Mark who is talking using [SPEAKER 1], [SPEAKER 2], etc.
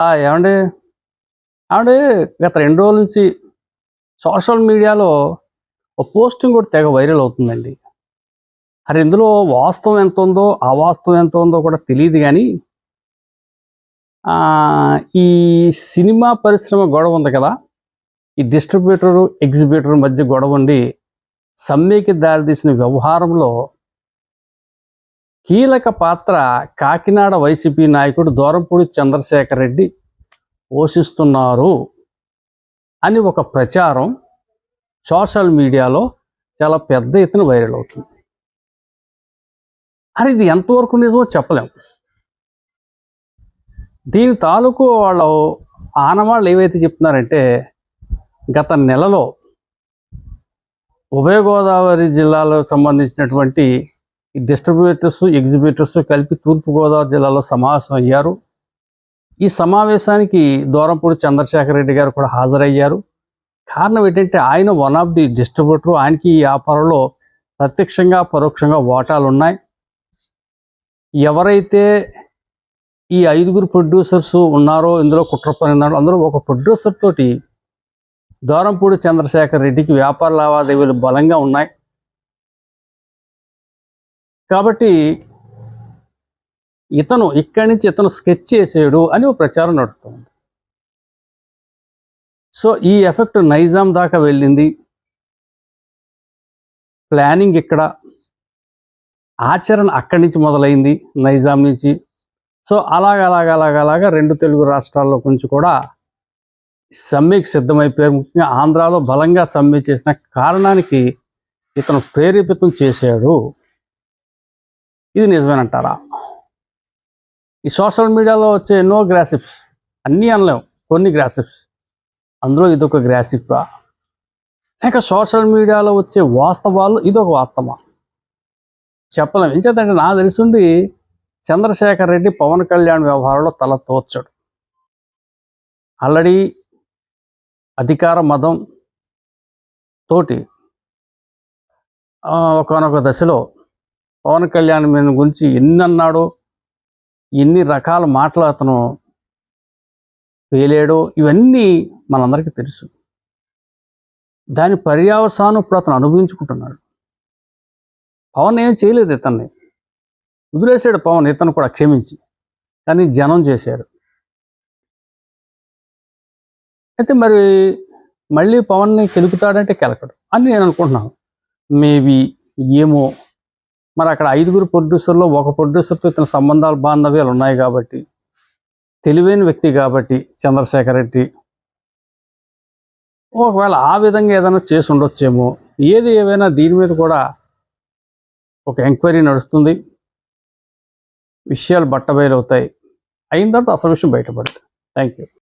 [SPEAKER 1] ఏమండి? ఏమండి గత రెండు రోజుల నుంచి సోషల్ మీడియాలో ఒక పోస్టింగ్ కూడా తెగ వైరల్ అవుతుందండి. మరి ఇందులో వాస్తవం ఎంత ఉందో అవాస్తవం ఎంత ఉందో కూడా తెలియదు కానీ ఆ, ఈ సినిమా పరిశ్రమ గొడవ ఉంది కదా ఈ డిస్ట్రిబ్యూటర్ ఎగ్జిబ్యూటర్ మధ్య గొడవ ఉండి సమ్మెకి దారితీసిన వ్యవహారంలో కీలక పాత్ర కాకినాడ వైసీపీ నాయకుడు దూరంపూడి చంద్రశేఖర్ రెడ్డి పోషిస్తున్నారు అని ఒక ప్రచారం సోషల్ మీడియాలో చాలా పెద్ద ఎత్తున వైరల్ అవుతుంది. అది ఇది ఎంతవరకు నిజమో చెప్పలేం. దీని తాలూకు వాళ్ళు ఆనవాళ్ళు ఏవైతే చెప్తున్నారంటే గత నెలలో ఉభయ గోదావరి జిల్లాలో సంబంధించినటువంటి డిస్ట్రిబ్యూటర్స్ ఎగ్జిబ్యూటర్స్ కలిపి తూర్పుగోదావరి జిల్లాలో సమావేశం అయ్యారు. ఈ సమావేశానికి దూరంపూడి చంద్రశేఖర్ రెడ్డి గారు కూడా హాజరయ్యారు. కారణం ఏంటంటే ఆయన వన్ ఆఫ్ ది డిస్ట్రిబ్యూటర్ ఆయనకి ఈ వ్యాపారంలో ప్రత్యక్షంగా పరోక్షంగా వాటాలు ఉన్నాయి. ఎవరైతే ఈ ఐదుగురు ప్రొడ్యూసర్స్ ఉన్నారో ఇందులో కుట్ర పనిన్నారో అందరూ ఒక ప్రొడ్యూసర్ తోటి దూరంపూడి చంద్రశేఖర్ రెడ్డికి వ్యాపార లావాదేవీలు బలంగా ఉన్నాయి. కాబట్టి ఇతను ఇక్కడి నుంచి ఇతను స్కెచ్ చేసాడు అని ఒక ప్రచారం నడుస్తుంది సో ఈ ఎఫెక్ట్ నైజాం దాకా వెళ్ళింది. ప్లానింగ్ ఇక్కడ ఆచరణ అక్కడి నుంచి మొదలైంది నైజాం నుంచి. సో అలాగ అలాగ అలాగ అలాగా రెండు తెలుగు రాష్ట్రాల్లో కొంచెం కూడా సమ్మెకి సిద్ధమైపోయారు. ముఖ్యంగా ఆంధ్రాలో బలంగా సమ్మె చేసిన కారణానికి ఇతను ప్రేరేపితం చేశాడు. ఇది నిజమేనంటారా? ఈ సోషల్ మీడియాలో వచ్చే ఎన్నో గ్రాసిప్స్ అన్నీ అనలేవు కొన్ని గ్రాసిప్స్. అందులో ఇదొక గ్రాసిప్ లేక సోషల్ మీడియాలో వచ్చే వాస్తవాలు ఇదొక వాస్తవా. చెప్పలేము ఎందుకంటే నా నాకు తెలిసిండి చంద్రశేఖర్ రెడ్డి పవన్ కళ్యాణ్ వ్యవహారంలో తల తోచాడు. ఆల్రెడీ అధికార మదం తోటి ఒకనొక దశలో పవన్ కళ్యాణ్ మీద గురించి ఎన్ని అన్నాడో ఎన్ని రకాల మాటలు అతను పేలాడో ఇవన్నీ మనందరికీ తెలుసు. దాని పర్యావసానం ఇప్పుడు అతను అనుభవించుకుంటున్నాడు. పవన్ ఏం చేయలేదు ఇతన్ని. వదిలేశాడు పవన్ ఇతను కూడా క్షమించి. కానీ జనం చేశారు. అయితే మరి మళ్ళీ పవన్ని కెలుకుతాడంటే కెలకడు. అని నేను అనుకుంటున్నాను. మేబీ ఏమో మరి అక్కడ ఐదుగురు ప్రొడ్యూసర్లో ఒక ప్రొడ్యూసర్తో ఇతని సంబంధాలు బాంధవ్యాలు ఉన్నాయి కాబట్టి తెలివైన వ్యక్తి కాబట్టి చంద్రశేఖర్ రెడ్డి. ఒకవేళ ఆ విధంగా ఏదైనా చేసి ఉండొచ్చేమో ఏది ఏవైనా దీని మీద కూడా ఒక ఎంక్వైరీ నడుస్తుంది. విషయాలు బట్టబయలవుతాయి. అయిన తర్వాత అసలు విషయం బయటపడుతుంది థ్యాంక్ యూ